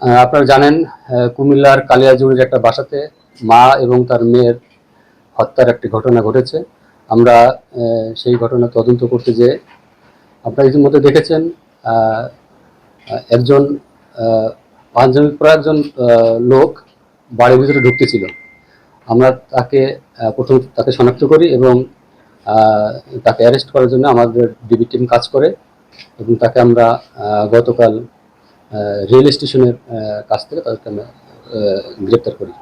আপনারা জানেন কুমিল্লার কালিয়াজুড়ির একটা বাসাতে মা এবং তার মেয়ের হত্যার একটি ঘটনা ঘটেছে। আমরা সেই ঘটনা তদন্ত করতে যে আপনারা ইতিমধ্যে দেখেছেন একজন পাঞ্জাবি একজন লোক বাড়ির ভিতরে ঢুকতেছিল। আমরা তাকে প্রথম তাকে শনাক্ত করি এবং তাকে অ্যারেস্ট করার জন্য আমাদের ডিবি টিম কাজ করে এবং তাকে আমরা গতকাল রেল স্টেশনের কাছ থেকে তাদেরকে আমরা গ্রেপ্তার করি।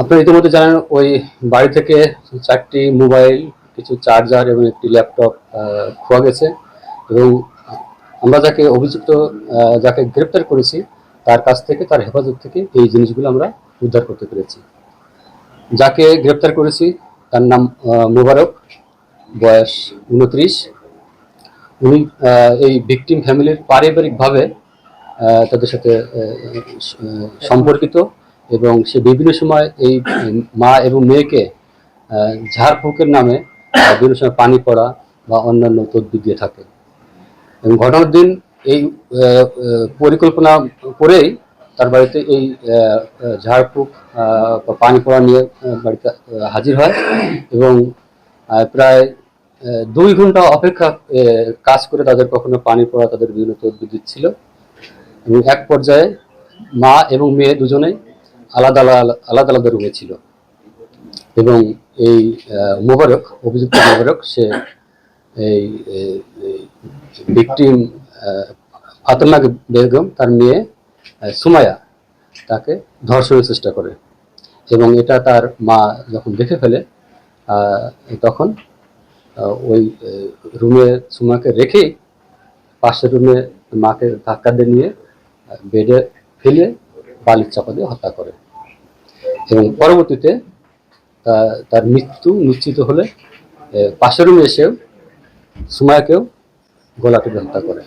আপনারা ইতিমধ্যে জানেন, ওই বাড়ি থেকে চারটি মোবাইল, কিছু চার্জার এবং একটি ল্যাপটপ খোয়া গেছে এবং আমরা যাকে অভিযুক্ত যাকে গ্রেপ্তার করেছি, তার কাছ থেকে, তার হেফাজত থেকে এই জিনিসগুলো আমরা উদ্ধার করতে পেরেছি। যাকে গ্রেপ্তার করেছি, তার নাম মোবারক, বয়স উনত্রিশ উনি এই ভিকটিম ফ্যামিলির পারিবারিকভাবে তাদের সাথে সম্পর্কিত এবং সে বিভিন্ন সময় এই মা এবং মেয়েকে ঝাড়ফুঁকের নামে বিভিন্ন সময় পানি পড়া বা অন্যান্য তদবির দিয়ে থাকে। এবং ঘটনার দিন এই পরিকল্পনা করেই তার বাড়িতে এই ঝাড়ফুঁক পানি পড়া নিয়ে বাড়িতে হাজির হয়। এবং প্রায় দুই ঘণ্টা অপেক্ষা কাজ করে তাদের কখনো পানি পড়া তাদের বিভিন্ন তদবির দিচ্ছিল। এবং এক পর্যায়ে মা এবং মেয়ে দুজনেই আলাদা আলাদা আলাদা আলাদা রুমে ছিল। এবং এই মোবারক, অভিযুক্ত মোবারক, সে এই ভিকটিম ফাতেমা বেগম, তার মেয়ে সুমায়া তাকে ধর্ষণের চেষ্টা করে। এবং এটা তার মা যখন দেখে ফেলে তখন ওই রুমে সুমাকে রেখে পাশের রুমে মাকে ধাক্কা দিয়ে নিয়ে বেডে ফেলে বালির চাপা দিয়ে হত্যা করে। এবং পরবর্তীতে তার মৃত্যু নিশ্চিত হলে পাশের রুমে এসেও সুমায়াকেও গলা হত্যা করে।